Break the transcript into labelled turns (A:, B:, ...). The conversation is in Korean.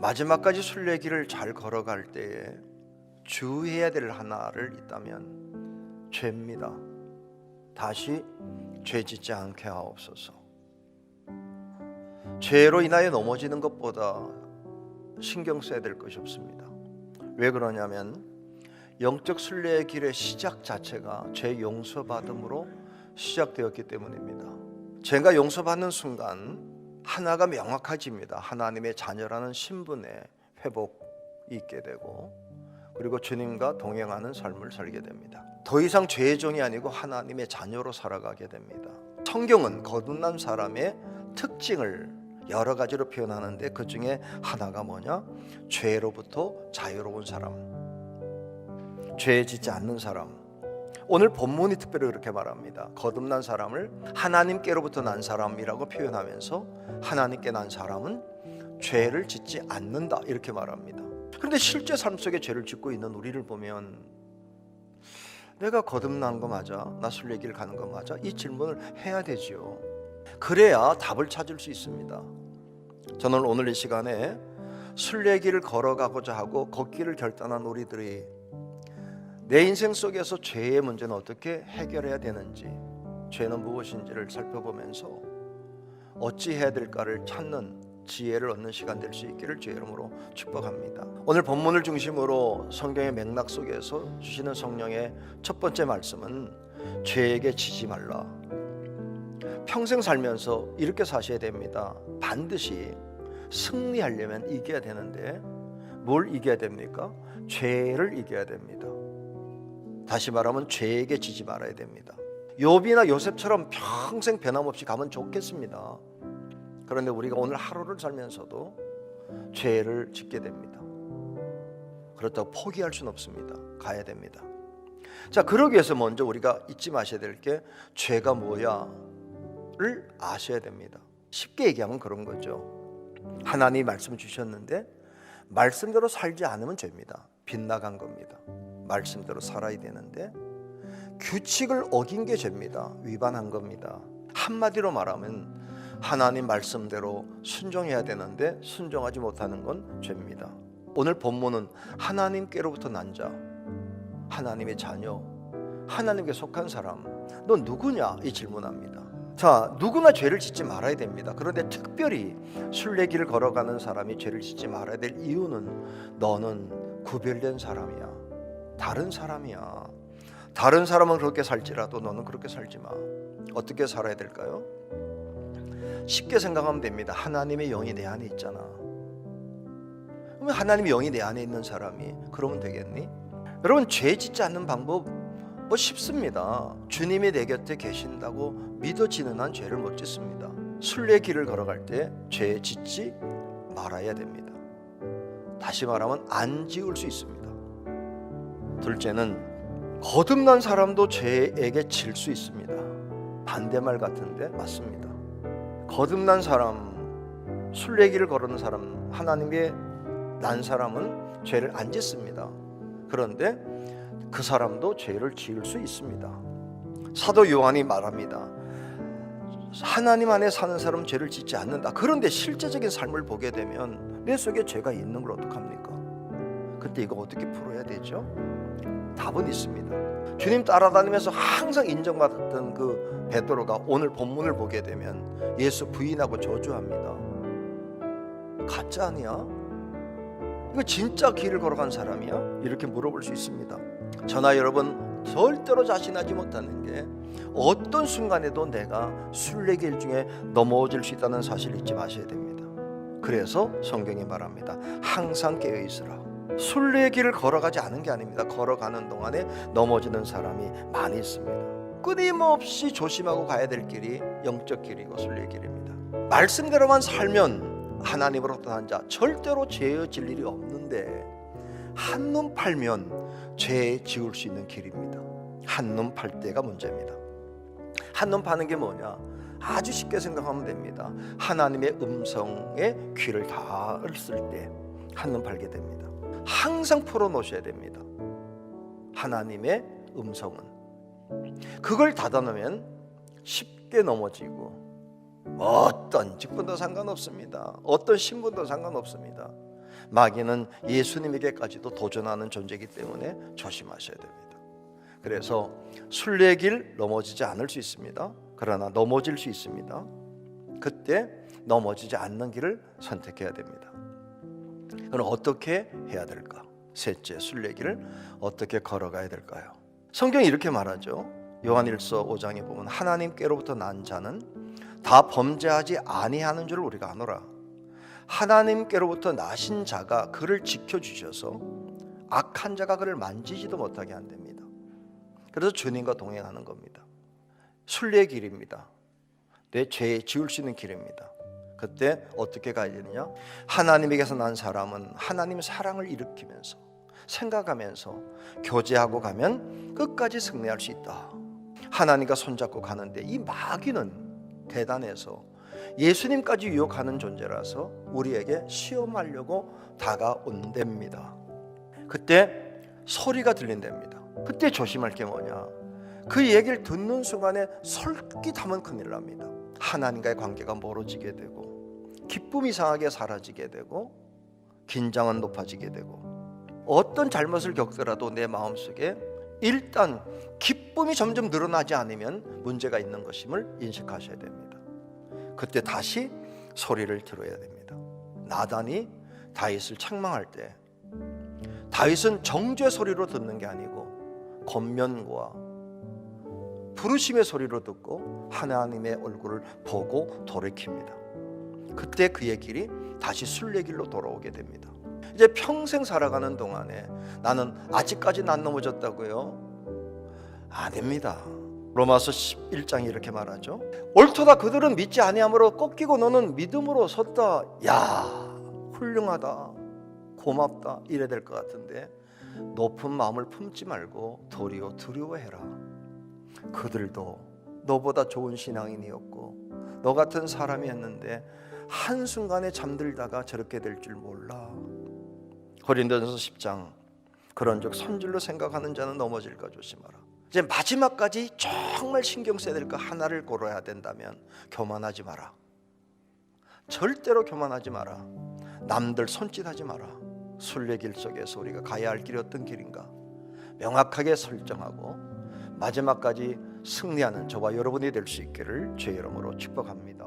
A: 마지막까지 순례길을 잘 걸어갈 때에 주의해야 될 하나를 있다면 죄입니다. 다시 죄 짓지 않게 하옵소서. 죄로 인하여 넘어지는 것보다 신경 써야 될 것이 없습니다. 왜 그러냐면 영적 순례의 길의 시작 자체가 죄 용서받음으로 시작되었기 때문입니다. 죄가 용서받는 순간 하나가 명확해집니다. 하나님의 자녀라는 신분의 회복이 있게 되고 그리고 주님과 동행하는 삶을 살게 됩니다. 더 이상 죄의 종이 아니고 하나님의 자녀로 살아가게 됩니다. 성경은 거듭난 사람의 특징을 여러 가지로 표현하는데 그 중에 하나가 뭐냐? 죄로부터 자유로운 사람, 죄 짓지 않는 사람. 오늘 본문이 특별히 그렇게 말합니다. 거듭난 사람을 하나님께로부터 난 사람이라고 표현하면서 하나님께 난 사람은 죄를 짓지 않는다 이렇게 말합니다. 그런데 실제 삶 속에 죄를 짓고 있는 우리를 보면 내가 거듭난 거 맞아? 나 순례길 가는 거 맞아? 이 질문을 해야 되지요. 그래야 답을 찾을 수 있습니다. 저는 오늘 이 시간에 순례길을 걸어가고자 하고 걷기를 결단한 우리들이 내 인생 속에서 죄의 문제는 어떻게 해결해야 되는지, 죄는 무엇인지를 살펴보면서 어찌 해야 될까를 찾는 지혜를 얻는 시간 될 수 있기를 주의 이름으로 축복합니다. 오늘 본문을 중심으로 성경의 맥락 속에서 주시는 성령의 첫 번째 말씀은 죄에게 지지 말라. 평생 살면서 이렇게 사셔야 됩니다. 반드시 승리하려면 이겨야 되는데 뭘 이겨야 됩니까? 죄를 이겨야 됩니다. 다시 말하면 죄에게 지지 말아야 됩니다. 욥이나 요셉처럼 평생 변함없이 가면 좋겠습니다. 그런데 우리가 오늘 하루를 살면서도 죄를 짓게 됩니다. 그렇다고 포기할 수는 없습니다. 가야 됩니다. 자, 그러기 위해서 먼저 우리가 잊지 마셔야 될 게 죄가 뭐야를 아셔야 됩니다. 쉽게 얘기하면 그런 거죠. 하나님이 말씀 주셨는데 말씀대로 살지 않으면 죄입니다. 빗나간 겁니다. 말씀대로 살아야 되는데 규칙을 어긴 게 죄입니다. 위반한 겁니다. 한마디로 말하면 하나님 말씀대로 순종해야 되는데 순종하지 못하는 건 죄입니다. 오늘 본문은 하나님께로부터 난 자, 하나님의 자녀, 하나님께 속한 사람, 너 누구냐? 이 질문합니다. 자, 누구나 죄를 짓지 말아야 됩니다. 그런데 특별히 순례길을 걸어가는 사람이 죄를 짓지 말아야 될 이유는 너는 구별된 사람이야. 다른 사람이야. 다른 사람은 그렇게 살지라도 너는 그렇게 살지 마. 어떻게 살아야 될까요? 쉽게 생각하면 됩니다. 하나님의 영이 내 안에 있잖아. 그러면 하나님의 영이 내 안에 있는 사람이 그러면 되겠니? 여러분 죄 짓지 않는 방법 뭐 쉽습니다. 주님이 내 곁에 계신다고 믿어지는 한 죄를 못 짓습니다. 순례 길을 걸어갈 때 죄 짓지 말아야 됩니다. 다시 말하면 안 지을 수 있습니다. 둘째는 거듭난 사람도 죄에게 질 수 있습니다. 반대말 같은데 맞습니다. 거듭난 사람, 순례길을 걸은 사람, 하나님의 난 사람은 죄를 안 짓습니다. 그런데 그 사람도 죄를 지을 수 있습니다. 사도 요한이 말합니다. 하나님 안에 사는 사람은 죄를 짓지 않는다. 그런데 실제적인 삶을 보게 되면 내 속에 죄가 있는 걸 어떡합니까? 그때 이거 어떻게 풀어야 되죠? 답은 있습니다. 주님 따라다니면서 항상 인정받았던 그 베드로가 오늘 본문을 보게 되면 예수 부인하고 저주합니다. 가짜 아니야? 이거 진짜 길을 걸어간 사람이야? 이렇게 물어볼 수 있습니다. 저나 여러분 절대로 자신하지 못하는 게 어떤 순간에도 내가 순례길 중에 넘어질 수 있다는 사실을 잊지 마셔야 됩니다. 그래서 성경이 말합니다. 항상 깨어 있으라. 순례길을 걸어가지 않은 게 아닙니다. 걸어가는 동안에 넘어지는 사람이 많이 있습니다. 끊임없이 조심하고 가야 될 길이 영적 길이고 순례길입니다. 말씀대로만 살면 하나님으로부터 난자 절대로 죄어질 일이 없는데 한눈 팔면 죄 지을 수 있는 길입니다. 한눈 팔 때가 문제입니다. 한눈 파는 게 뭐냐? 아주 쉽게 생각하면 됩니다. 하나님의 음성에 귀를 닿았을 때 한눈 팔게 됩니다. 항상 풀어 놓으셔야 됩니다. 하나님의 음성은 그걸 닫아 놓으면 쉽게 넘어지고 어떤 직분도 상관없습니다. 어떤 신분도 상관없습니다. 마귀는 예수님에게까지도 도전하는 존재이기 때문에 조심하셔야 됩니다. 그래서 순례의 길 넘어지지 않을 수 있습니다. 그러나 넘어질 수 있습니다. 그때 넘어지지 않는 길을 선택해야 됩니다. 그럼 어떻게 해야 될까? 셋째, 순례길을 어떻게 걸어가야 될까요? 성경이 이렇게 말하죠. 요한일서 5장에 보면 하나님께로부터 난 자는 다 범죄하지 아니하는 줄 우리가 아노라. 하나님께로부터 나신 자가 그를 지켜 주셔서 악한 자가 그를 만지지도 못하게 한답니다. 그래서 주님과 동행하는 겁니다. 순례의 길입니다. 내 죄 지울 수 있는 길입니다. 그때 어떻게 가야 되느냐? 하나님에게서 난 사람은 하나님 사랑을 일으키면서 생각하면서 교제하고 가면 끝까지 승리할 수 있다. 하나님과 손잡고 가는데 이 마귀는 대단해서 예수님까지 유혹하는 존재라서 우리에게 시험하려고 다가온답니다. 그때 소리가 들린답니다. 그때 조심할 게 뭐냐? 그 얘기를 듣는 순간에 솔깃하면 큰일 납니다. 하나님과의 관계가 멀어지게 되고 기쁨이 이상하게 사라지게 되고 긴장은 높아지게 되고 어떤 잘못을 겪더라도 내 마음속에 일단 기쁨이 점점 늘어나지 않으면 문제가 있는 것임을 인식하셔야 됩니다. 그때 다시 소리를 들어야 됩니다. 나단이 다윗을 책망할 때 다윗은 정죄 소리로 듣는 게 아니고 권면과 부르심의 소리로 듣고 하나님의 얼굴을 보고 돌이킵니다. 그때 그의 길이 다시 순례길로 돌아오게 됩니다. 이제 평생 살아가는 동안에 나는 아직까지는 안 넘어졌다고요? 아닙니다. 로마서 11장이 이렇게 말하죠. 옳도다 그들은 믿지 아니함으로 꺾이고 너는 믿음으로 섰다. 야, 훌륭하다. 고맙다. 이래 될 것 같은데 높은 마음을 품지 말고 도리어 두려워해라. 그들도 너보다 좋은 신앙인이었고 너 같은 사람이었는데 한순간에 잠들다가 저렇게 될 줄 몰라. 고린도전서 10장 그런즉 선줄로 생각하는 자는 넘어질까 조심하라. 이제 마지막까지 정말 신경 써야 될 거 하나를 고려해야 된다면 교만하지 마라. 절대로 교만하지 마라. 남들 손짓하지 마라. 순례길 속에서 우리가 가야 할 길이 어떤 길인가 명확하게 설정하고 마지막까지 승리하는 저와 여러분이 될 수 있기를 주의 이름으로 축복합니다.